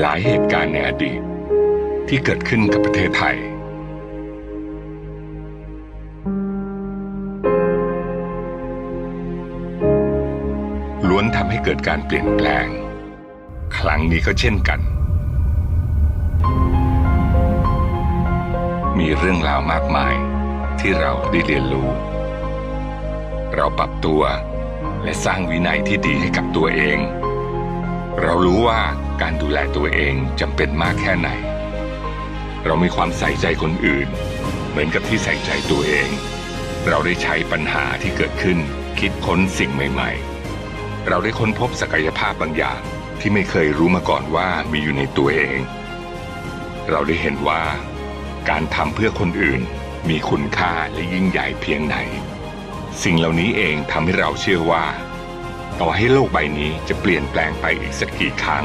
หลายเหตุการณ์ในอดีต ที่เกิดขึ้นกับประเทศไทย ล้วนทำให้เกิดการเปลี่ยนแปลง ครั้งนี้ก็เช่นกัน มีเรื่องราวมากมายที่เราได้เรียนรู้ เราปรับตัวและสร้างวินัยที่ดีให้กับตัวเอง เรารู้ว่าการดูแลตัวเองจำเป็นมากแค่ไหน เรามีความใส่ใจคนอื่น เหมือนกับที่ใส่ใจตัวเอง เราได้ใช้ปัญหาที่เกิดขึ้น คิดค้นสิ่งใหม่ ๆ เราได้ค้นพบศักยภาพบางอย่างที่ไม่เคยรู้มาก่อนว่ามีอยู่ในตัวเอง เราได้เห็นว่า การทำเพื่อคนอื่นมีคุณค่าและยิ่งใหญ่เพียงไหน สิ่งเหล่านี้เองทำให้เราเชื่อว่า ต่อให้โลกใบนี้จะเปลี่ยนแปลงไปอีกสักกี่ครั้ง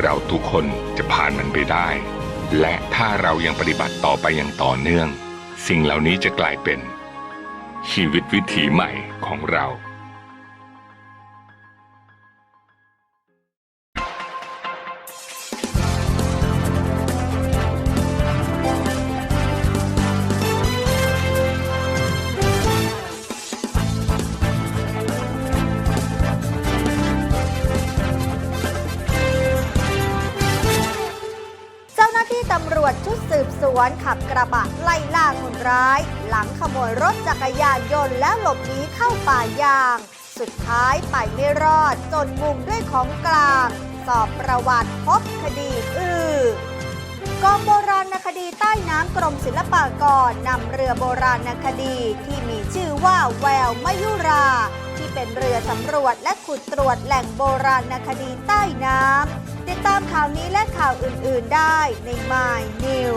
เราทุกคนจะผ่านมันไปได้ และถ้าเรายังปฏิบัติต่อไปอย่างต่อเนื่อง สิ่งเหล่านี้จะกลายเป็น ชีวิตวิถีใหม่ของเรา กระบะไล่ล่าคนร้าย หลังขโมยรถจักรยานยนต์แล้วหลบหนีเข้าป่ายาง สุดท้ายไปไม่รอดจนมุมด้วยของกลาง สอบประวัติพบคดีอือกองโบราณคดีใต้น้ำกรมศิลปากรนำเรือโบราณคดีที่มีชื่อว่าแววมยุรา ที่เป็นเรือสำรวจและขุดตรวจแหล่งโบราณคดีใต้น้ำติดตามข่าวนี้และข่าวอื่น ๆ ได้ใน My New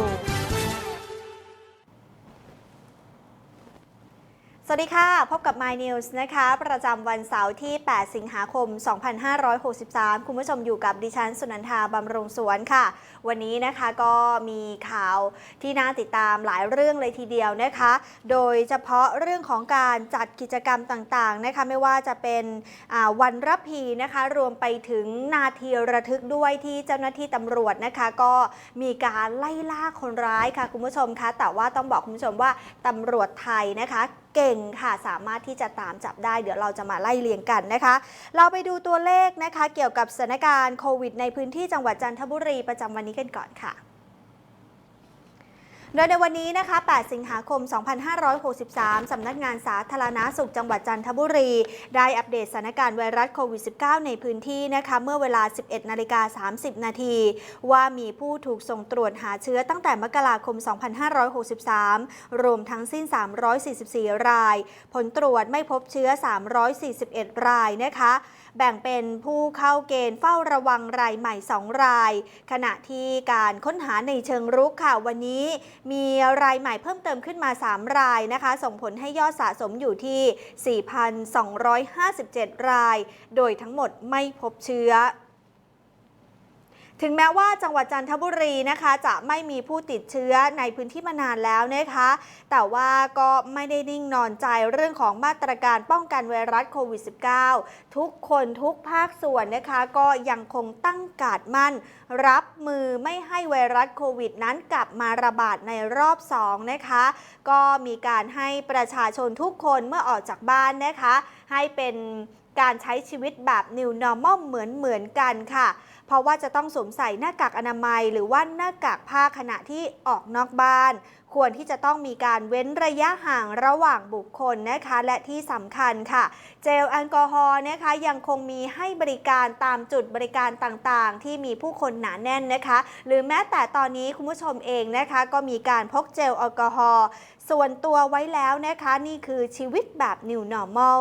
วัสดีค่ะ พบกับ My News นะคะ ประจำวันเสาร์ที่ 8 สิงหาคม 2563 คุณผู้ชมอยู่กับดิฉันสุนันทาบำรุงสวนค่ะ วันนี้นะคะก็มีข่าวที่น่าติดตามหลายเรื่องเลยทีเดียวนะคะ โดยเฉพาะเรื่องของการจัดกิจกรรมต่างๆนะคะ ไม่ว่าจะเป็นวันรับพีนะคะ รวมไปถึงนาทีระทึกด้วยที่เจ้าหน้าที่ตำรวจนะคะ ก็มีการไล่ล่าคนร้ายค่ะคุณผู้ชมคะ แต่ว่าต้องบอกคุณผู้ชมว่าตำรวจไทยนะคะ เก่งค่ะ สามารถที่จะตามจับได้ เดี๋ยวเราจะมาไล่เลียงกันนะคะ เราไปดูตัวเลขนะคะ เกี่ยวกับสถานการณ์โควิดในพื้นที่จังหวัดจันทบุรีประจำวันนี้กันก่อนค่ะ โดยในวันนี้นะคะ 8 สิงหาคม 2563 สำนักงานสาธารณาสุขจังหวัดจันทบุรี ได้อัปเดตสถานการณ์ไวรัสโควิด -19 ในพื้นที่นะคะ เมื่อเวลา 11 นาฬิกา 30 นาทีว่ามีผู้ถูกส่งตรวจหาเชื้อตั้งแต่มกราคม 2563 รวมทั้งสิ้น 344 ราย ผลตรวจไม่พบเชื้อ 341 รายนะคะ แบ่งเป็นผู้เข้าเกณฑ์เฝ้าระวังรายใหม่ 2 ราย ขณะที่การค้นหาในเชิงรุกค่ะ วันนี้มีรายใหม่เพิ่มเติมขึ้นมา 3 รายนะคะ ส่งผลให้ยอดสะสมอยู่ที่ 4,257 ราย โดยทั้งหมดไม่พบเชื้อ ถึงแม้ว่าจังหวัดจันทบุรีนะคะ จะไม่มีผู้ติดเชื้อในพื้นที่มานานแล้วนะคะ แต่ว่าก็ไม่ได้นิ่งนอนใจเรื่องของมาตรการป้องกันไวรัสโควิด -19 ทุกคนทุกภาคส่วนนะคะ ก็ยังคงตั้งกาดมั่น รับมือไม่ให้ไวรัสโควิดนั้นกลับมาระบาดในรอบ 2 นะคะ ก็มีการให้ประชาชนทุกคนเมื่อออกจากบ้านนะคะ ให้เป็น การใช้ชีวิตแบบ New Normal เหมือนเหมือนกันค่ะ เพราะว่าจะต้องสวมใส่หน้ากากอนามัย หรือว่าหน้ากากผ้าขณะที่ออกนอกบ้าน ควรที่จะต้องมีการเว้นระยะห่างระหว่างบุคคลนะคะ และที่สำคัญค่ะ เจลแอลกอฮอล์นะคะยังคงมีให้บริการตามจุดบริการต่างๆ ที่มีผู้คนหนาแน่นนะคะ หรือแม้แต่ตอนนี้คุณผู้ชมเองนะคะ ก็มีการพกเจลแอลกอฮอล์ ส่วนตัวไว้แล้วนะคะ นี่คือชีวิตแบบ New Normal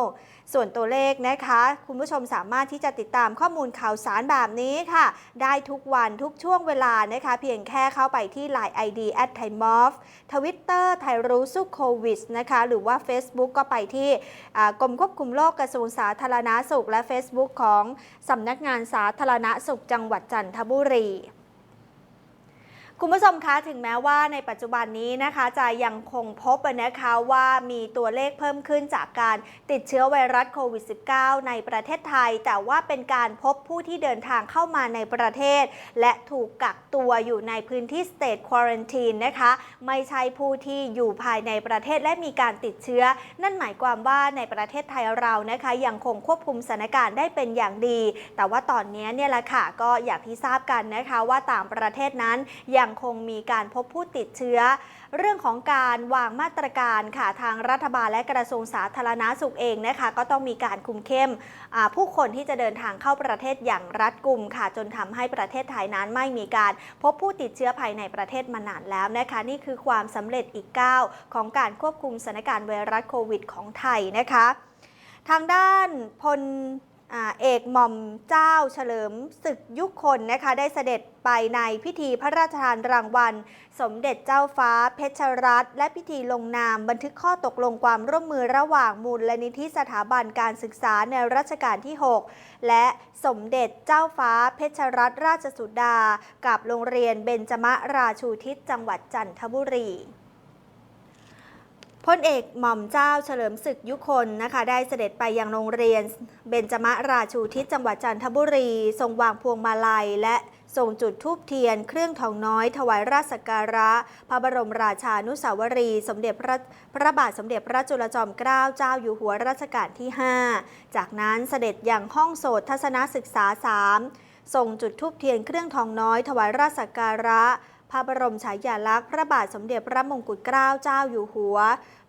ส่วนตัวเลขนะคะ คุณผู้ชมสามารถที่จะติดตามข้อมูลข่าวสารแบบนี้ค่ะ ได้ทุกวันทุกช่วงเวลานะคะ เพียงแค่เข้าไปที่ Line ID at t h a i m o f ทวิตเตอร์ไทยรู้สู้โควิดนะคะ หรือว่า Facebook ก็ไปที่กรมควบคุมโรคกระทรวงสาธารณาสุข และ Facebook ของสำนักงานสาธารณสุขจังหวัดจันทบุรี คุณผู้ชมคะถึงแม้ว่าในปัจจุบันนี้นะคะจะยังคงพบนะคะว่ามีตัวเลขเพิ่มขึ้นจากการติดเชื้อไวรัสโควิด -19 ในประเทศไทย แต่ว่าเป็นการพบผู้ที่เดินทางเข้ามาในประเทศ และถูกกักตัวอยู่ในพื้นที่ State Quarantine นะคะไม่ใช่ผู้ที่อยู่ภายในประเทศและมีการติดเชื้อ นั่นหมายความว่าในประเทศไทยเรานะคะยังคงควบคุมสถานการณ์ได้เป็นอย่างดี แต่ว่าตอนนี้เนี่ยแหละค่ะก็อย่างที่ทราบกันนะคะว่าต่างประเทศนั้นยังคงมีการพบผู้ติดเชื้อ เรื่องของการวางมาตรการค่ะทางรัฐบาลและกระทรวงสาธารณาสุขเองนะคะ ก็ต้องมีการคุมเข้มผู้คนที่จะเดินทางเข้าประเทศอย่างรัดกุมค่ะ จนทำให้ประเทศไทยนั้นไม่มีการพบผู้ติดเชื้อภายในประเทศมานานแล้วนะคะ นี่คือความสำเร็จอีกก้าวของการควบคุมสถานการณ์ไวรัสโควิด ของไทยนะคะ ทางด้านพล เอกหม่อมเจ้าเฉลิมศึกยุคคนนะคะได้เสด็จไปในพิธีพระราชทานรางวัล สมเด็จเจ้าฟ้าเพชรรัตน์และพิธีลงนามบันทึกข้อตกลงความร่วมมือระหว่างมูลลนิธิสถาบันการศึกษาในรัชกาลที่ 6 และสมเด็จเจ้าฟ้าเพชรรัตน์ราชสุดา กับโรงเรียนเบญจมราชูทิศจังหวัดจันทบุรี พลเอกหม่อมเจ้าเฉลิมศึกยุคนนะคะ ได้เสด็จไปยังโรงเรียน เบญจมราชูทิศจังหวัดจันทบุรี ทรงวางพวงมาลัย และส่งจุดธูปเทียน เครื่องทองน้อย ถวายราชการะ พระบรมราชานุสาวรี สมเด็จพระพระบาทสมเด็จพระจุลจอมเกล้าเจ้าอยู่หัวรัชกาลที่ 5 จากนั้นเสด็จยังห้องโสตทัศนศึกษา 3ส่งจุดธูปเทียนเครื่องทองน้อย ถวายราชการะ ระบรมฉายาลักษณ์พระบาทสมเด็จพระมงกุฎเกล้าเจ้าอยู่หัว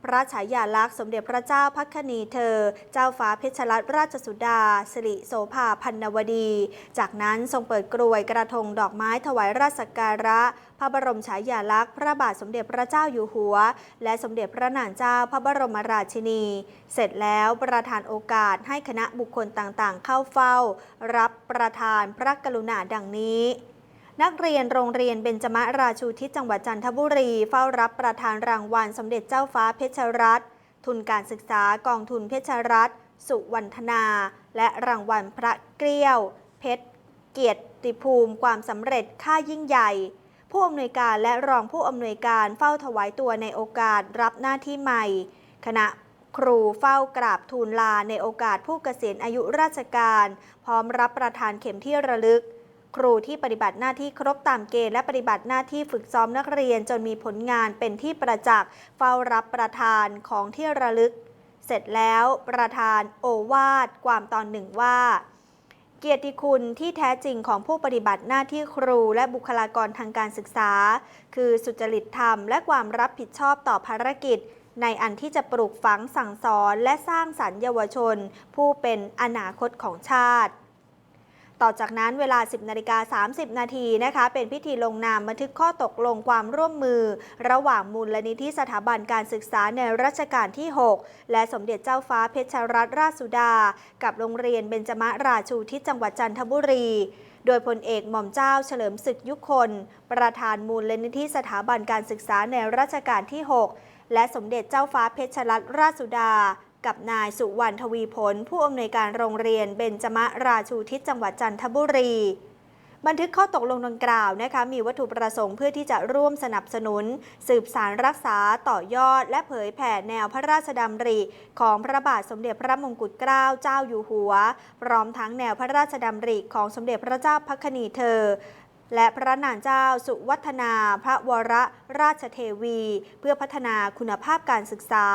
พระฉายาลักษณ์สมเด็จพระเจ้าพักนีเธอ เจ้าฟ้าเพชรรัตนราชสุดาสิริโสภาพันนวดี จากนั้นทรงเปิดกรวยกระทงดอกไม้ถวายราชสักการะ พระบรมฉายาลักษณ์พระบาทสมเด็จพระเจ้าอยู่หัว และสมเด็จพระนางเจ้าพระบรมราชินี เสร็จแล้วประธานโอกาสให้คณะบุคคลต่างๆ เข้าเฝ้า รับประทานพระกรุณาดังนี้ นักเรียนโรงเรียนเบญจมราชูทิศจังหวัดจันทบุรี เฝ้ารับประทานรางวัลสมเด็จเจ้าฟ้าเพชรรัตน์ทุนการศึกษากองทุนเพชรรัตน์สุวรรณธนา และรางวัลพระเกลี้ยว เพชรเกียรติภูมิความสำเร็จค่ายิ่งใหญ่ ผู้อำนวยการและรองผู้อำนวยการเฝ้าถวายตัวในโอกาสรับหน้าที่ใหม่ คณะครูเฝ้ากราบทูลลาในโอกาสผู้เกษียณอายุราชการ พร้อมรับประทานเข็มที่ระลึก ครูที่ปฏิบัติหน้าที่ครบตามเกณฑ์และปฏิบัติหน้าที่ฝึกซ้อมนักเรียนจนมีผลงานเป็นที่ประจักษ์เฝ้ารับประทานของที่ระลึก เสร็จแล้วประธานโอวาทความตอนหนึ่งว่าเกียรติคุณที่แท้จริงของผู้ปฏิบัติหน้าที่ครูและบุคลากรทางการศึกษา คือสุจริตธรรมและความรับผิดชอบต่อภารกิจ ในอันที่จะปลูกฝังสั่งสอนและสร้างสรรค์เยาวชน ผู้เป็นอนาคตของชาติ ต่อจากนั้นเวลา 10นาฬิกา30 นาทีนะคะ เป็นพิธีลงนามบันทึกข้อตกลงความร่วมมือ ระหว่างมูลนิธิสถาบันการศึกษาในรัชกาลที่ 6 และสมเด็จเจ้าฟ้าเพชรรัตนราชสุดา กับโรงเรียนเบญจมราชูที่จังหวัดจันทบุรีโดยพลเอกหม่อมเจ้าเฉลิมศึกยุคนประธานมูลนิธิสถาบันการศึกษาในรัชกาลที่ 6 และสมเด็จเจ้าฟ้าเพชรรัตนราชสุดา กับนายสุวรรณทวีผล ผู้อำนวยการโรงเรียนเบญจมราชูทิศจังหวัดจันทบุรี บันทึกข้อตกลงดังกล่าวนะคะมีวัตถุประสงค์เพื่อที่จะร่วมสนับสนุน สืบสารรักษาต่อยอด และเผยแผ่แนวพระราชดำริ ของพระบาทสมเด็จพระมงกุฎเกล้าเจ้าอยู่หัว พร้อมทั้งแนวพระราชดำริของสมเด็จพระเจ้าพักนีเธอ และพระนางเจ้าสุวัฒนาพระวรราชเทวี เพื่อพัฒนาคุณภาพการศึกษา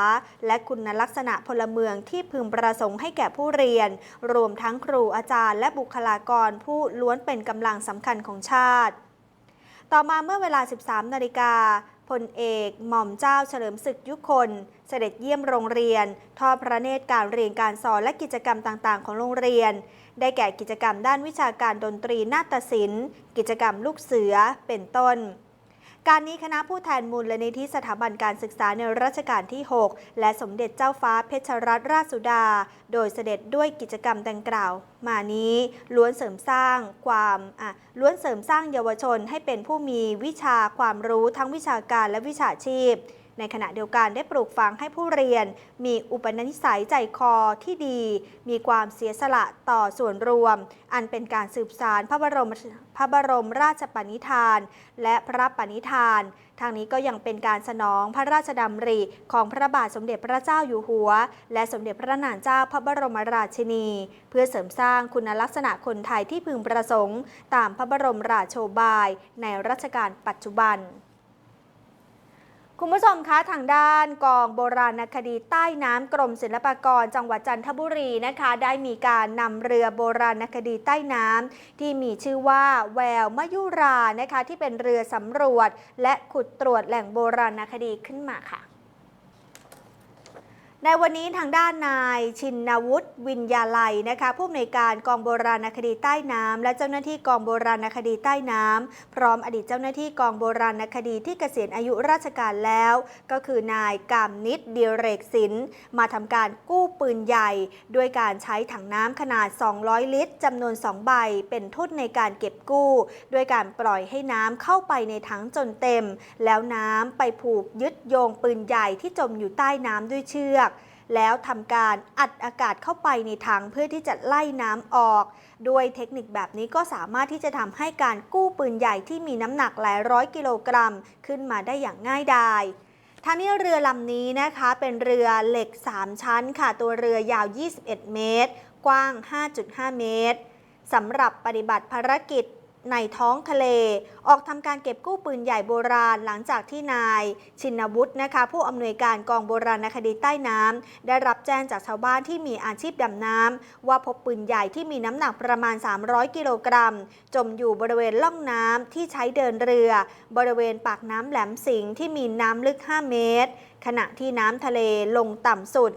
และคุณลักษณะพลเมืองที่พึงประสงค์ให้แก่ผู้เรียน รวมทั้งครูอาจารย์และบุคลากรผู้ล้วนเป็นกำลังสำคัญของชาติ ต่อมาเมื่อเวลา 13 นาฬิกาพลเอกหม่อมเจ้าเฉลิมศึกยุคน เสด็จเยี่ยมโรงเรียน ทอดพระเนตรการเรียนการสอนและกิจกรรมต่างๆ ของโรงเรียน ได้แก่กิจกรรมด้านวิชาการดนตรีนาฏศิลป์ กิจกรรมลูกเสือเป็นต้นการนี้คณะผู้แทนมูลลนิธิสถาบันการศึกษาในรัชกาลที่ 6 และสมเด็จเจ้าฟ้าเพชรรัตนราชสุดา โดยเสด็จด้วยกิจกรรมดังกล่าว มานี้ล้วนเสริมสร้างความอะล้วนเสริมสร้างเยาวชนให้เป็นผู้มีวิชาความรู้ทั้งวิชาการและวิชาชีพ ในขณะเดียวกันได้ปลูกฝังให้ผู้เรียน มีอุปนิสัยใจคอที่ดี มีความเสียสละต่อส่วนรวม อันเป็นการสืบสารพระบรมพระบรมราชปณิธาน และพระปณิธาน ทางนี้ก็ยังเป็นการสนองพระราชดำริของพระบาทสมเด็จพระเจ้าอยู่หัว และสมเด็จพระนางเจ้าพระบรมราชินี เพื่อเสริมสร้างคุณลักษณะคนไทยที่พึงประสงค์ ตามพระบรมราโชบายในรัชกาลปัจจุบัน คุณผู้ชมคะทางด้านกองโบราณคดีใต้น้ำกรมศิลปากร จังหวัดจันทบุรีนะคะ ได้มีการนำเรือโบราณคดีใต้น้ำที่มีชื่อว่าแววมยุรานะคะที่เป็นเรือสำรวจ และขุดตรวจแหล่งโบราณคดีขึ้นมาค่ะ ในวันนี้ทางด้านนายชินนวุฒิวิญญาลัยนะคะผู้อำนวยการกองโบราณคดีใต้น้ำและเจ้าหน้าที่กองโบราณคดีใต้น้ำพร้อมอดีตเจ้าหน้าที่กองโบราณคดีที่เกษียณอายุราชการแล้ว ก็คือนายกามนิดเดียเรกศิลมาทำการกู้ปืนใหญ่ ด้วยการใช้ถังน้ำขนาด 200 ลิตรจำนวน 2 ใบ เป็นทุนในการเก็บกู้ ด้วยการปล่อยให้น้ำเข้าไปในถังจนเต็ม แล้วน้ำไปผูกยึดโยงปืนใหญ่ที่จมอยู่ใต้น้ำด้วยเชือก แล้วทำการอัดอากาศเข้าไปในถังเพื่อที่จะไล่น้ำออก ด้วยเทคนิคแบบนี้ก็สามารถที่จะทำให้การกู้ปืนใหญ่ที่มีน้ำหนักหลายร้อยกิโลกรัม ขึ้นมาได้อย่างง่ายดายทางนี้เรือลำนี้นะคะเป็นเรือเหล็ก 3 ชั้นค่ะ ตัวเรือยาว 21 เมตร กว้าง 5.5 เมตรสำหรับปฏิบัติภารกิจ ในท้องทะเล ออกทำการเก็บกู้ปืนใหญ่โบราณหลังจากที่นาย ชินวุฒินะคะ ผู้อำนวยการกองโบราณคดีใต้น้ำได้รับแจ้งจากชาวบ้านที่มีอาชีพดำน้ำว่าพบปืนใหญ่ที่มีน้ำหนักประมาณ 300 กิโลกรัม จมอยู่บริเวณล่องน้ำที่ใช้เดินเรือ บริเวณปากน้ำแหลมสิงที่มีน้ำลึก 5 เมตร ขณะที่น้ำทะเลลงต่ำสุด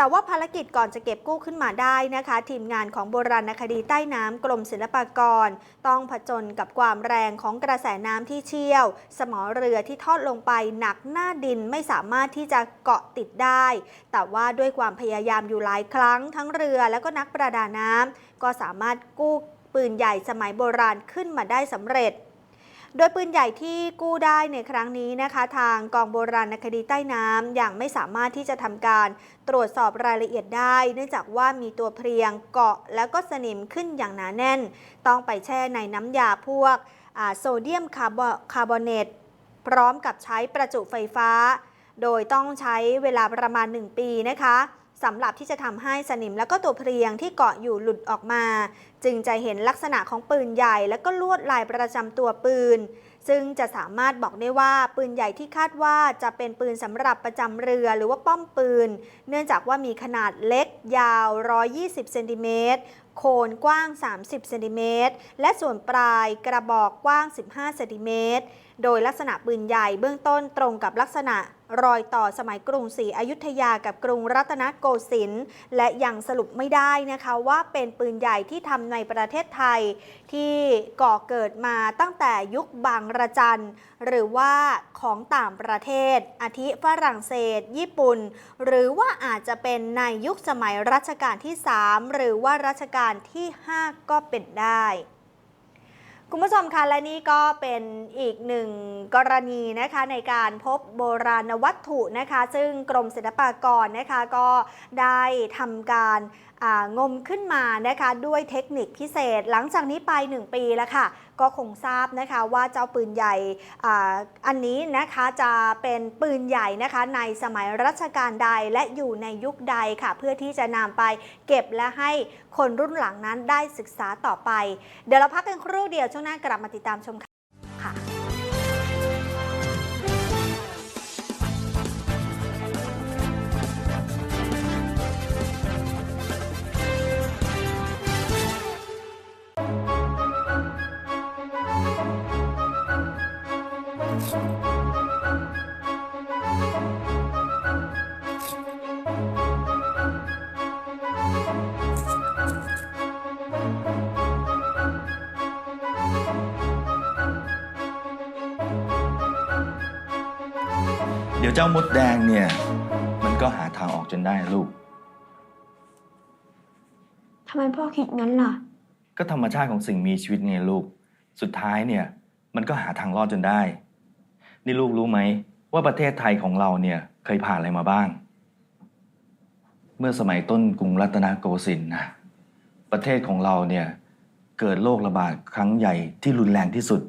แต่ว่าภารกิจก่อนจะเก็บกู้ขึ้นมาได้นะคะ ทีมงานของโบราณคดีใต้น้ำกรมศิลปากร ต้องผจญกับความแรงของกระแสน้ำที่เชี่ยว สมอเรือที่ทอดลงไปหนักหน้าดินไม่สามารถที่จะเกาะติดได้ แต่ว่าด้วยความพยายามอยู่หลายครั้ง ทั้งเรือและก็นักประดาน้ำก็สามารถกู้ปืนใหญ่สมัยโบราณขึ้นมาได้สำเร็จ โดยปืนใหญ่ที่กู้ได้ในครั้งนี้นะคะ ทางกองโบราณคดีใต้น้ำอย่างไม่สามารถที่จะทำการตรวจสอบรายละเอียดได้ เนื่องจากว่ามีตัวเพลียงเกาะแล้วก็สนิมขึ้นอย่างหนาแน่น ต้องไปแช่ในน้ำยาพวกโซเดียมคาร์บอคาร์บอเนตพร้อมกับใช้ประจุไฟฟ้า โดยต้องใช้เวลาประมาณ 1 ปีนะคะ สำหรับที่จะทำให้สนิมแล้วก็ตัวเพลียงที่เกาะอยู่หลุดออกมา จึงจะเห็นลักษณะของปืนใหญ่และก็ลวดลายประจำตัวปืน ซึ่งจะสามารถบอกได้ว่าปืนใหญ่ที่คาดว่าจะเป็นปืนสำหรับประจำเรือหรือว่าป้อมปืน เนื่องจากว่ามีขนาดเล็กยาว 120 เซนติเมตรโคนกว้าง 30 เซนติเมตรและส่วนปลายกระบอกกว้าง 15 เซนติเมตร โดยลักษณะปืนใหญ่เบื้องต้นตรงกับลักษณะรอยต่อสมัยกรุงศรีอยุธยากับกรุงรัตนโกสินทร์และยังสรุปไม่ได้นะคะว่าเป็นปืนใหญ่ที่ทำในประเทศไทย ที่ก่อเกิดมาตั้งแต่ยุคบางระจัน หรือว่าของต่างประเทศ อาทิฝรั่งเศส ญี่ปุ่น หรือว่าอาจจะเป็นในยุคสมัยรัชกาลที่ 3 หรือว่ารัชกาลที่ 5 ก็เป็นได้ คุณผู้ชมคะและนี่ก็เป็นอีกหนึ่งกรณีนะคะในการพบโบราณวัตถุนะคะ ซึ่งกรมศิลปากรนะคะก็ได้ทำการ งมขึ้นมานะคะด้วยเทคนิคพิเศษ หลังจากนี้ไป 1 ปีแล้วค่ะ ก็คงทราบนะคะว่าเจ้าปืนใหญ่ออันนี้นะคะจะเป็นปืนใหญ่นะคะในสมัยรัชกาลใดและอยู่ในยุคใดค่ะ เพื่อที่จะนำไปเก็บและให้คนรุ่นหลังนั้นได้ศึกษาต่อไป เดี๋ยวเราพักกันครู่เดียวช่วงหน้ากลับมาติดตามชมค่ะ เดี๋ยวเจ้ามดแดงเนี่ย มันก็หาทางออกจนได้ลูก ทำไมพ่อคิดงั้นล่ะ ก็ธรรมชาติของสิ่งมีชีวิตไงลูก สุดท้ายเนี่ย มันก็หาทางรอดจนได้ นี่ลูกรู้ไหม ว่าประเทศไทยของเราเนี่ยเคยผ่านอะไรมาบ้าง เมื่อสมัยต้นกรุงรัตนโกสินทร์นะประเทศของเราเนี่ยเกิดโรคระบาดครั้งใหญ่ที่รุนแรงที่สุด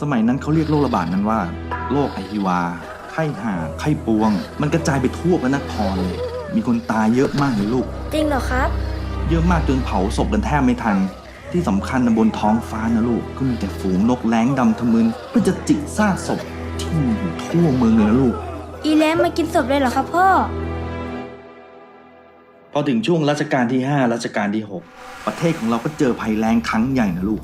สมัยนั้นเขาเรียกโรคระบาดนั้นว่าโรคไอฮิวา ไข้ห่า ไข้ปวง มันกระจายไปทั่วพระนครเลย มีคนตายเยอะมากเลยลูก จริงเหรอครับ เยอะมากจนเผาศพกันแทบไม่ทัน ที่สำคัญนะบนท้องฟ้านะลูก ก็มีแต่ฝูงนกแร้งดำทะมึนเพื่อจะจิกซากศพที่มีอยู่ทั่วเมืองเลยนะลูก อีแลมมากินศพเลยเหรอครับพ่อ พอถึงช่วงรัชกาลที่ 5 รัชกาลที่ 6 ประเทศของเราก็เจอภัยแล้งครั้งใหญ่นะลูก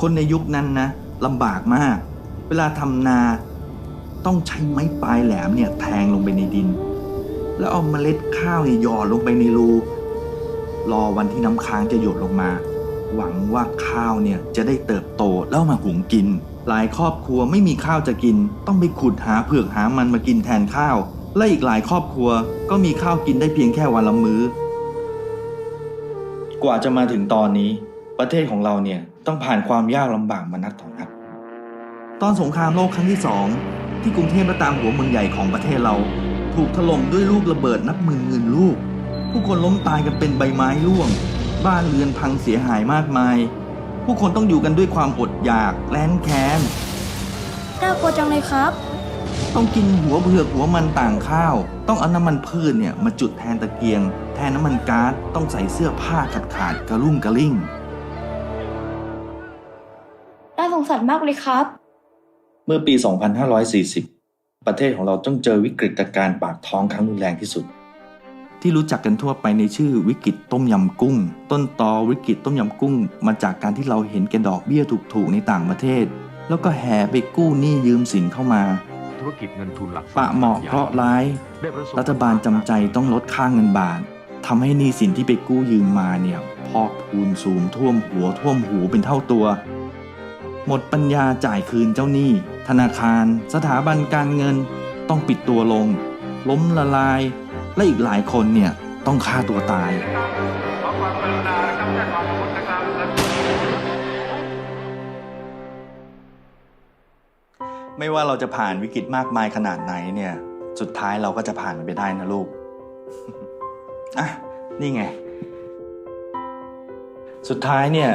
คนในยุคนั้นนะลำบากมาก เวลาทำนาต้องใช้ไม้ปลายแหลมเนี่ยแทงลงไปในดิน แล้วเอาเมล็ดข้าวเนี่ยหยอดลงไปในรู รอวันที่น้ำค้างจะหยดลงมา หวังว่าข้าวเนี่ยจะได้เติบโตแล้วมาหุงกิน หลายครอบครัวไม่มีข้าวจะกิน ต้องไปขุดหาเผือกหามันมากินแทนข้าว และอีกหลายครอบครัวก็มีข้าวกินได้เพียงแค่วันละมื้อ กว่าจะมาถึงตอนนี้ ประเทศของเราเนี่ยต้องผ่านความยากลำบากมานักต่อนัก ตอนสงครามโลกครั้งที่สองที่กรุงเทพและตามหัวเมืองใหญ่ของประเทศเรา ถูกถล่มด้วยลูกระเบิดนับหมื่นหมื่นลูก ผู้คนล้มตายกันเป็นใบไม้ร่วง บ้านเรือนพังเสียหายมากมาย ผู้คนต้องอยู่กันด้วยความอดอยากแล้นแค้น น่ากลัวจังเลยครับ ต้องกินหัวเผือกหัวมันต่างข้าว ต้องเอาน้ำมันพืชเนี่ยมาจุดแทนตะเกียง แทนน้ำมันก๊าซต้องใส่เสื้อผ้าขาดขาดๆกระรุ่งกระลิ่ง น่าสงสารมากเลยครับ เมื่อปี 2540 ประเทศของเราต้องเจอวิกฤตการณ์ปากท้องครั้งรุนแรงที่สุด ที่รู้จักกันทั่วไปในชื่อวิกฤตต้มยำกุ้ง ต้นตอวิกฤตต้มยำกุ้ง มาจากการที่เราเห็นแก่ดอกเบี้ยถูกๆในต่างประเทศ แล้วก็แห่ไปกู้หนี้ยืมสินเข้ามาธุรกิจเงินทุนหลักทรัพย์ปะเหมาะเคราะห์ร้ายได้ประสรัฐบาลจำใจต้องลดค่าเงินบาททำให้หนี้สินที่ไปกู้ยืมมาเนี่ยพอกพูนสูงท่วมหัวท่วมหูเป็นเท่าตัว หมดปัญญาจ่ายคืนเจ้าหนี้ ธนาคาร สถาบันการเงิน ต้องปิดตัวลง ล้มละลาย และอีกหลายคนเนี่ยต้องฆ่าตัวตายไม่ว่าเราจะผ่านวิกฤตมากมายขนาดไหนเนี่ย สุดท้ายเราก็จะผ่านมันไปได้นะลูก อะ นี่ไง สุดท้ายเนี่ย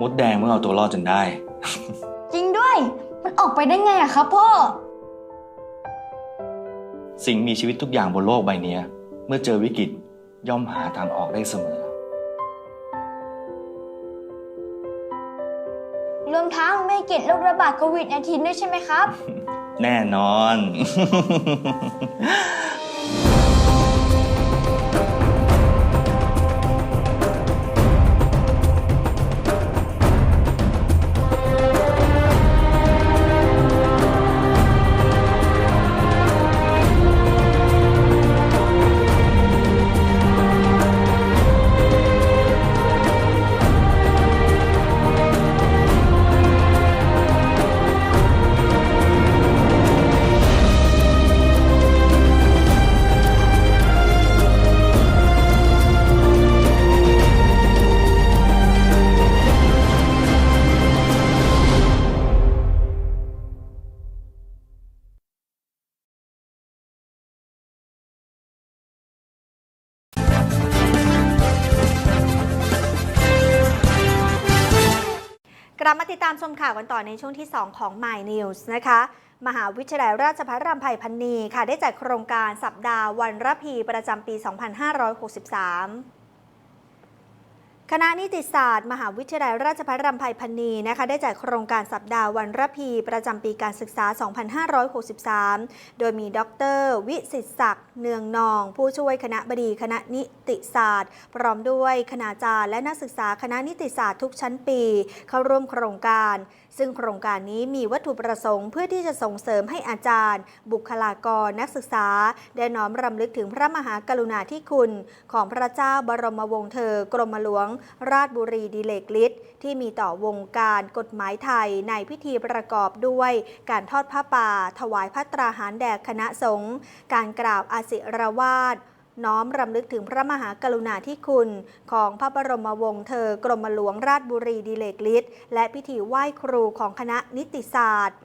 มดแดงมันเอาตัวรอดจนได้ จริงด้วย มันออกไปได้ไงอะครับพ่อ สิ่งมีชีวิตทุกอย่างบนโลกใบเนี้ย เมื่อเจอวิกฤตย่อมหาทางออกได้เสมอ รวมทั้งไม่เกิดโรคระบาดโควิด -19 ด้วยใช่ไหมครับ แน่นอน ตามชมข่าวกันต่อในช่วงที่ 2 ของ My News นะคะ มหาวิทยาลัยราชภัฏรำไพพันนีค่ะ ได้จัดโครงการสัปดาห์วันระพีประจำปี 2563 คณะนิติศาสตร์ มหาวิทยาลัยราชภัฏรำไพพันนีนะคะได้จัดโครงการสัปดาห์วันระพี ประจำปีการศึกษา 2563 โดยมีดร วิสิตศักดิ์เนืองนอง ผู้ช่วยคณะบดีคณะนิติศาสตร์ พร้อมด้วยคณาจารย์และนักศึกษาคณะนิติศาสตร์ทุกชั้นปี เข้าร่วมโครงการ ซึ่งโครงการนี้มีวัตถุประสงค์เพื่อที่จะส่งเสริมให้อาจารย์ บุคลากรนักศึกษา ได้น้อมรำลึกถึงพระมหากรุณาธิคุณ ของพระเจ้าบรมวงศ์เธอ กรมหลวง ราชบุรีดิเลกฤทธิ์ที่มีต่อวงการกฎหมายไทยในพิธีประกอบด้วยการทอดผ้าป่า ถวายพระตราหารแด่คณะสงฆ์การกล่าวอาศิรวาท น้อมรำลึกถึงพระมหากรุณาธิคุณ ของพระบรมวงศ์เธอกรมหลวงราชบุรีดิเลกฤทธิ์และพิธีไหว้ครูของคณะนิติศาสตร์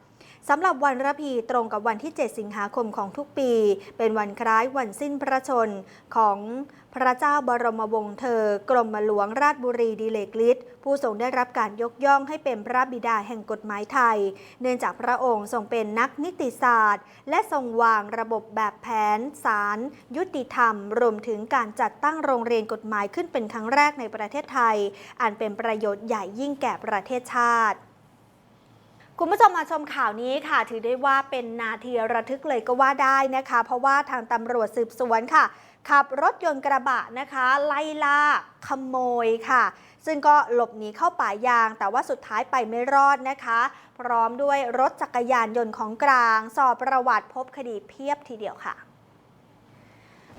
สำหรับวันระพีตรงกับวันที่ 7 สิงหาคมของทุกปี เป็นวันคล้ายวันสิ้นพระชนของพระเจ้าบรมวงศ์เธอ กรมหลวงราชบุรีดีเลกฤทธิ์ผู้ทรงได้รับการยกย่องให้เป็นพระบิดาแห่งกฎหมายไทย เนื่องจากพระองค์ทรงเป็นนักนิติศาสตร์ และทรงวางระบบแบบแผนศาลยุติธรรม รวมถึงการจัดตั้งโรงเรียนกฎหมายขึ้นเป็นครั้งแรกในประเทศไทย อันเป็นประโยชน์ใหญ่ยิ่งแก่ประเทศชาติ คุณผู้ชมมาชมข่าวนี้ค่ะ ถือได้ว่าเป็นนาทีระทึกเลยก็ว่าได้นะคะ เพราะว่าทางตำรวจสืบสวนค่ะ ขับรถยนต์กระบะนะคะ ไล่ล่าขโมยค่ะ ซึ่งก็หลบหนีเข้าป่ายาง แต่ว่าสุดท้ายไปไม่รอดนะคะ พร้อมด้วยรถจักรยานยนต์ของกลาง สอบประวัติพบคดีเพียบทีเดียวค่ะ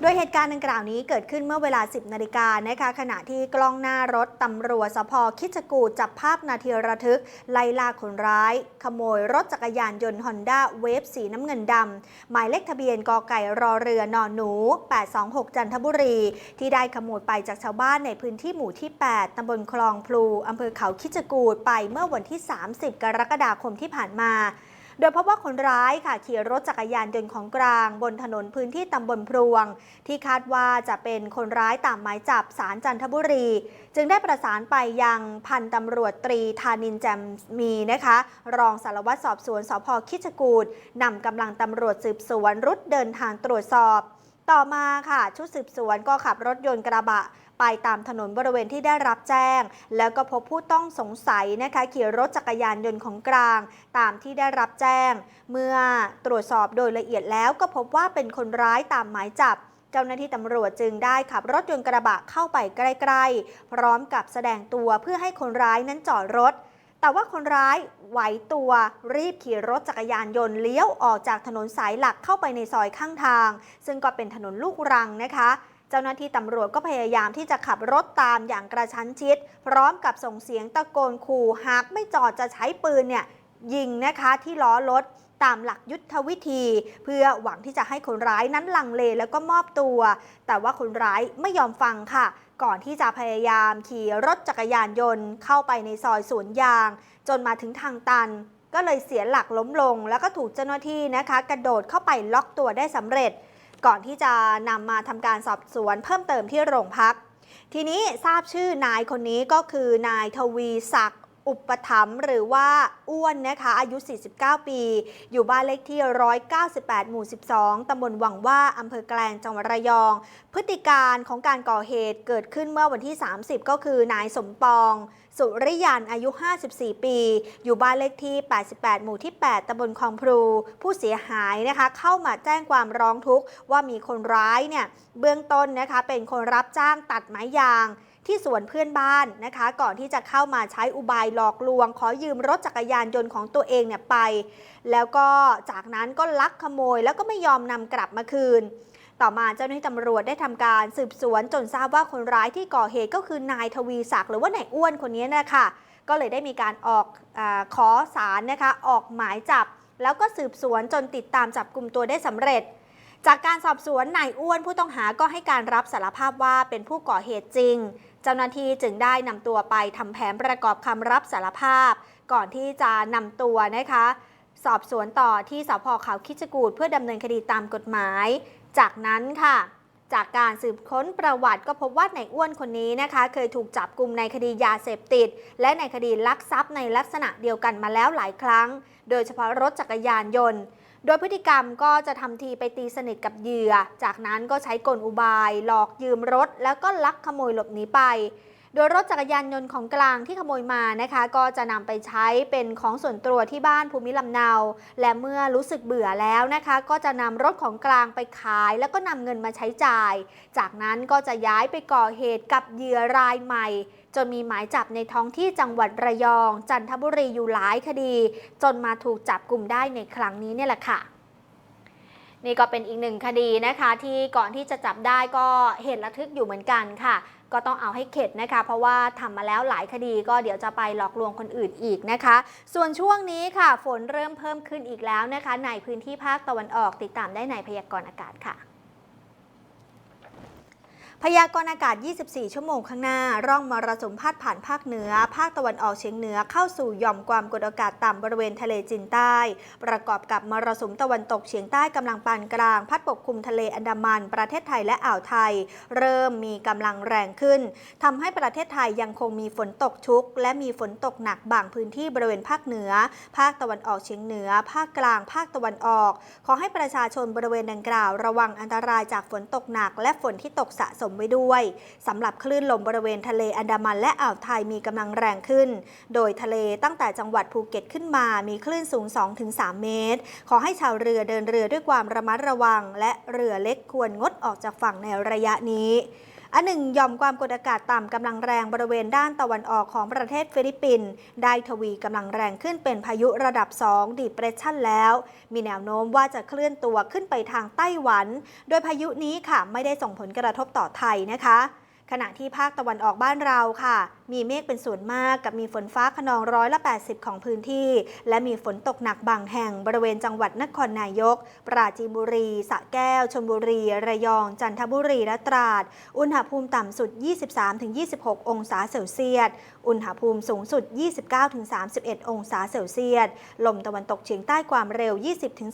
ดยเหตุการณ์ดังกล่าวนี้เกิดขึ้นเมื่อเวลา 10 นาฬิกานะคะขณะที่กล้องหน้ารถตำรวจสพคิชกูจับภาพนาทีระทึก ไล่ล่าคนร้าย ขโมยรถจักรยานยนต์ฮอนด้าเวฟสีน้ำเงินดำหมายเลขทะเบียนกอไก่รอเรือนอนหนู 826 จันทบุรี ที่ได้ขโมยไปจากชาวบ้านในพื้นที่หมู่ที่ 8ตำบลคลองพลูอำเภอเขาคิชกูฏไปเมื่อวันที่ 30 กรกฎาคมที่ผ่านมา โดยพบว่าคนร้ายค่ะขี่รถจักรยานยนต์ของกลาง บนถนนพื้นที่ตำบลพรวง ที่คาดว่าจะเป็นคนร้ายตามหมายจับสารจันทบุรี จึงได้ประสานไปยังพันตำรวจตรีธานินแจมมีนะคะ รองสารวัตรสอบสวนสพคิชกูฏนำกำลังตำรวจสืบสวนรุดเดินทางตรวจสอบ ต่อมาค่ะ ชุดสืบสวนก็ขับรถยนต์กระบะ ไปตามถนนบริเวณที่ได้รับแจ้ง แล้วก็พบผู้ต้องสงสัยนะคะขี่รถจักรยานยนต์ของกลาง ตามที่ได้รับแจ้ง เมื่อตรวจสอบโดยละเอียดแล้วก็พบว่าเป็นคนร้ายตามหมายจับเจ้าหน้าที่ตำรวจจึงได้ขับรถยนต์กระบะเข้าไปใกล้ๆ พร้อมกับแสดงตัวเพื่อให้คนร้ายนั้นจอดรถ แต่ว่าคนร้ายไหวตัวรีบขี่รถจักรยานยนต์เลี้ยวออกจากถนนสายหลักเข้าไปในซอยข้างทาง ซึ่งก็เป็นถนนลูกรังนะคะ เจ้าหน้าที่ตำรวจก็พยายามที่จะขับรถตามอย่างกระชั้นชิด พร้อมกับส่งเสียงตะโกนขู่หากไม่จอดจะใช้ปืนเนี่ยยิงนะคะที่ล้อรถตามหลักยุทธวิธี เพื่อหวังที่จะให้คนร้ายนั้นลังเลแล้วก็มอบตัว แต่ว่าคนร้ายไม่ยอมฟังค่ะ ก่อนที่จะพยายามขี่รถจักรยานยนต์ เข้าไปในซอยสวนยาง จนมาถึงทางตัน ก็เลยเสียหลักล้มลง แล้วก็ถูกเจ้าหน้าที่นะคะ กระโดดเข้าไปล็อกตัวได้สำเร็จ ก่อนที่จะนำมาทำการสอบสวนเพิ่มเติมที่โรงพัก ทีนี้ทราบชื่อนายคนนี้ก็คือนายทวีศักดิ์ อุปถัมภ์หรือว่าอ้วนนะคะ อายุ 49 ปี อยู่บ้านเลขที่ 198 หมู่ 12 ตำบลวังว่า อำเภอแกลง จังหวัดระยอง พฤติการของการก่อเหตุเกิดขึ้นเมื่อวันที่ 30 ก็คือนายสมปอง สุริยัน อายุ 54 ปี อยู่บ้านเลขที่ 88 หมู่ที่ 8 ตำบลคลองพลู ผู้เสียหายนะคะ เข้ามาแจ้งความร้องทุกข์ว่ามีคนร้ายเนี่ย เบื้องต้นนะคะ เป็นคนรับจ้างตัดไม้ยาง ที่สวนเพื่อนบ้านนะคะ ก่อนที่จะเข้ามาใช้อุบายหลอกลวง ขอยืมรถจักรยานยนต์ของตัวเองเนี่ยไป แล้วก็จากนั้นก็ลักขโมยแล้วก็ไม่ยอมนำกลับมาคืน ต่อมาเจ้าหน้าที่ตำรวจได้ทำการสืบสวนจนทราบว่าคนร้ายที่ก่อเหตุก็คือนายทวีศักดิ์หรือว่านายอ้วนคนนี้นะคะก็เลยได้มีการออกอขอสารนะคะออกหมายจับ แล้วก็สืบสวนจนติดตามจับกลุ่มตัวได้สำเร็จ จากการสอบสวนนายอ้วนผู้ต้องหาก็ให้การรับสารภาพว่าเป็นผู้ก่อเหตุจริง เจ้าหน้าที่จึงได้นำตัวไปทำแผนประกอบคำรับสารภาพ ก่อนที่จะนำตัวนะคะ สอบสวนต่อที่สพเขาคิชกูดเพื่อดำเนินคดีตามกฎหมาย จากนั้นค่ะ จากการสืบค้นประวัติก็พบว่านายอ้วนคนนี้นะคะ เคยถูกจับกลุ่มในคดียาเสพติด และในคดีลักทรัพย์ในลักษณะเดียวกันมาแล้วหลายครั้ง โดยเฉพาะรถจักรยานยนต์ โดยพฤติกรรมก็จะทำทีไปตีสนิทกับเหยื่อ จากนั้นก็ใช้กลอุบาย หลอกยืมรถ แล้วก็ลักขโมยหลบหนีไป โดยรถจักรยานยนต์ของกลางที่ขโมยมานะคะ ก็จะนำไปใช้เป็นของส่วนตัวที่บ้านภูมิลำเนา และเมื่อรู้สึกเบื่อแล้วนะคะ ก็จะนำรถของกลางไปขาย แล้วก็นำเงินมาใช้จ่าย จากนั้นก็จะย้ายไปก่อเหตุกับเหยื่อรายใหม่ จนมีหมายจับในท้องที่จังหวัดระยอง จันทบุรีอยู่หลายคดี จนมาถูกจับกลุ่มได้ในครั้งนี้เนี่ยแหละค่ะนี่ก็เป็นอีกหนึ่งคดีนะคะ ที่ก่อนที่จะจับได้ก็เหตุระทึกอยู่เหมือนกันค่ะ ก็ต้องเอาให้เข็ดนะคะ เพราะว่าทำมาแล้วหลายคดีก็เดี๋ยวจะไปหลอกลวงคนอื่นอีกนะคะ ส่วนช่วงนี้ค่ะ ฝนเริ่มเพิ่มขึ้นอีกแล้วนะคะ ในพื้นที่ภาคตะวันออกติดตามได้ในพยากรณ์อากาศค่ะ พยากรณ์อากาศ 24 ชั่วโมงข้างหน้า ร่องมรสุมพาดผ่านภาคเหนือ ภาคตะวันออกเฉียงเหนือเข้าสู่หย่อมความกดอากาศต่ำบริเวณทะเลจีนใต้ ประกอบกับมรสุมตะวันตกเฉียงใต้กำลังปานกลาง พัดปกคลุมทะเลอันดามัน ประเทศไทยและอ่าวไทย เริ่มมีกำลังแรงขึ้นทำให้ประเทศไทยยังคงมีฝนตกชุก และมีฝนตกหนักบางพื้นที่บริเวณภาคเหนือ ภาคตะวันออกเฉียงเหนือ ภาคกลาง ภาคตะวันออก ขอให้ประชาชนบริเวณดังกล่าว ระวังอันตรายจากฝนตกหนัก และฝนที่ตกสะสมไว้ด้วยสำหรับคลื่นลมบริเวณทะเลอันดามันและอ่าวไทยมีกำลังแรงขึ้น โดยทะเลตั้งแต่จังหวัดภูเก็ตขึ้นมามีคลื่นสูง 2-3 เมตร ขอให้ชาวเรือเดินเรือด้วยความระมัดระวัง และเรือเล็กควรงดออกจากฝั่งในระยะนี้ อันหนึ่งหย่อมความกดอากาศต่ำกำลังแรงบริเวณด้านตะวันออกของประเทศฟิลิปปินส์ได้ทวีกำลังแรงขึ้นเป็นพายุระดับ 2 ดีเปรสชันแล้ว มีแนวโน้มว่าจะเคลื่อนตัวขึ้นไปทางไต้หวัน โดยพายุนี้ค่ะไม่ได้ส่งผลกระทบต่อไทยนะคะ ขณะที่ภาคตะวันออกบ้านเราค่ะ มีเมฆเป็นส่วนมากกับมีฝนฟ้าขนองร้อยละ 80 ของพื้นที่ และมีฝนตกหนักบางแห่งบริเวณจังหวัดนครนายก ปราจีนบุรีสระแก้ว ชลบุรี ระยอง จันทบุรีและตราด อุณหภูมิต่ำสุด 23-26 องศาเซลเซียส อุณหภูมิสูงสุด 29-31 องศาเซลเซียส ลมตะวันตกเฉียงใต้ความเร็ว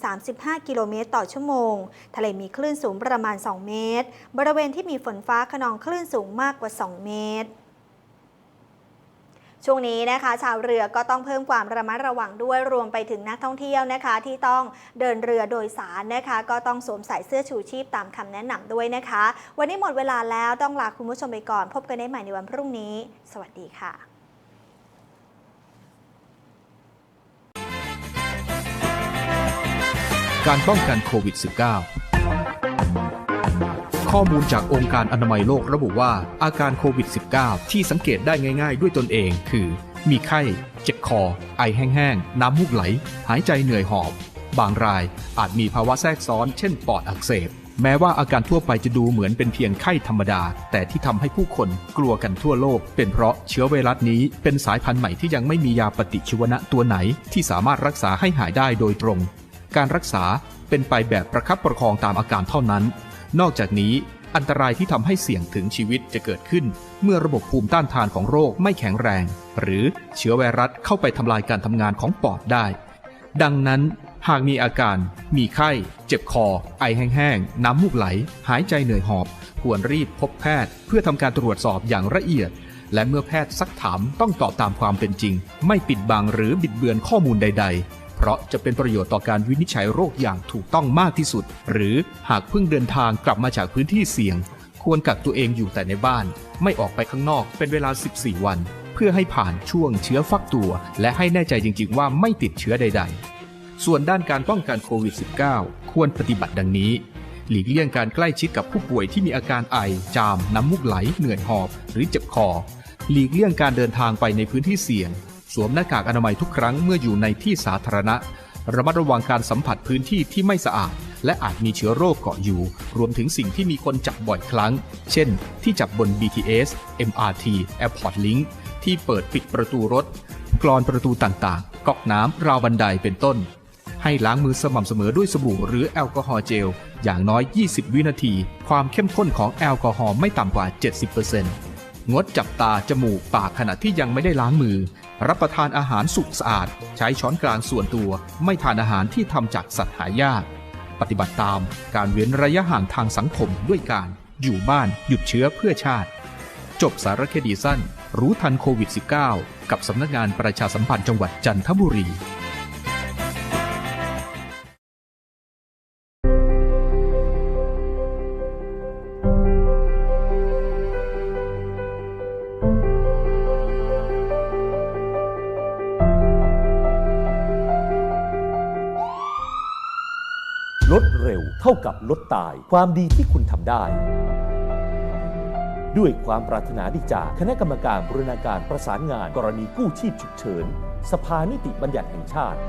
20-35 กิโลเมตรต่อชั่วโมง ทะเลมีคลื่นสูงประมาณ 2 เมตร บริเวณที่มีฝนฟ้าขนองคลื่นสูงมากกว่า 2 เมตร ช่วงนี้นะคะ ชาวเรือก็ต้องเพิ่มความระมัดระวังด้วยรวมไปถึงนักท่องเที่ยวนะคะ ที่ต้องเดินเรือโดยสารนะคะ ก็ต้องสวมใส่เสื้อชูชีพตามคำแนะนำด้วยนะคะ วันนี้หมดเวลาแล้วต้องลาคุณผู้ชมไปก่อน พบกันได้ใหม่ในวันพรุ่งนี้ สวัสดีค่ะการป้องกันโควิด -19 ข้อมูลจากองค์การอนามัยโลกระบุว่าอาการโควิด -19 ที่สังเกตได้ง่าย ๆ ด้วยตนเองคือ มีไข้ เจ็บคอ ไอแห้งๆ น้ำมูกไหล หายใจเหนื่อยหอบ บางรายอาจมีภาวะแทรกซ้อน เช่นปอดอักเสบ แม้ว่าอาการทั่วไปจะดูเหมือนเป็นเพียงไข้ธรรมดา แต่ที่ทำให้ผู้คนกลัวกันทั่วโลก เป็นเพราะเชื้อไวรัสนี้เป็นสายพันธุ์ใหม่ที่ยังไม่มียาปฏิชีวนะตัวไหน ที่สามารถรักษาให้หายได้โดยตรง การรักษาเป็นไปแบบประคับประคองตามอาการเท่านั้น นอกจากนี้อันตรายที่ทำให้เสี่ยงถึงชีวิตจะเกิดขึ้น เมื่อระบบภูมิต้านทานของโรคไม่แข็งแรง หรือเชื้อไวรัสเข้าไปทำลายการทำงานของปอดได้ ดังนั้น หากมีอาการ มีไข้ เจ็บคอ ไอแห้งๆ น้ำมูกไหล หายใจเหนื่อยหอบ ควรรีบพบแพทย์ เพื่อทำการตรวจสอบอย่างละเอียด และเมื่อแพทย์ซักถามต้องตอบตามความเป็นจริง ไม่ปิดบังหรือบิดเบือนข้อมูลใดๆ เพราะจะเป็นประโยชน์ต่อการวินิจฉัยโรคอย่างถูกต้องมากที่สุด หรือหากเพิ่งเดินทางกลับมาจากพื้นที่เสี่ยง ควรกักตัวเองอยู่แต่ในบ้าน ไม่ออกไปข้างนอกเป็นเวลา 14 วัน เพื่อให้ผ่านช่วงเชื้อฟักตัว และให้แน่ใจจริง ๆ ว่าไม่ติดเชื้อใด ๆ ส่วนด้านการป้องกันโควิด -19 ควรปฏิบัติดังนี้หลีกเลี่ยงการใกล้ชิดกับผู้ป่วยที่มีอาการไอ จาม น้ำมูกไหล เหนื่อยหอบ หรือเจ็บคอ หลีกเลี่ยงการเดินทางไปในพื้นที่เสี่ยง สวมหน้ากากอนามัยทุกครั้งเมื่ออยู่ในที่สาธารณะ ระมัดระวังการสัมผัสพื้นที่ที่ไม่สะอาด และอาจมีเชื้อโรคเกาะอยู่ รวมถึงสิ่งที่มีคนจับบ่อยครั้ง เช่น ที่จับบน BTS MRT Airport Link ที่เปิดปิดประตูรถ กรอนประตูต่างๆ ก๊อกน้ำราวบันไดเป็นต้น ให้ล้างมือสม่ำเสมอด้วยสบู่หรือแอลกอฮอล์เจล อย่างน้อย 20 วินาที ความเข้มข้นของแอลกอฮอล์ไม่ต่ำกว่า 70% งดจับตาจมูกปากขณะที่ยังไม่ได้ล้างมือ รับประทานอาหารสุกสะอาด ใช้ช้อนกลางส่วนตัว ไม่ทานอาหารที่ทำจากสัตว์หายาก ปฏิบัติตามการเว้นระยะห่างทางสังคมด้วยการ อยู่บ้านหยุดเชื้อเพื่อชาติ จบสารคดีสั้น รู้ทันโควิด -19 กับสำนักงานประชาสัมพันธ์จังหวัดจันทบุรี ตาย ความดีที่คุณทำได้ ด้วยความปรารถนาดีจากคณะกรรมการบรรณาการประสานงาน กรณีกู้ชีพฉุกเฉิน สภานิติบัญญัติแห่งชาติ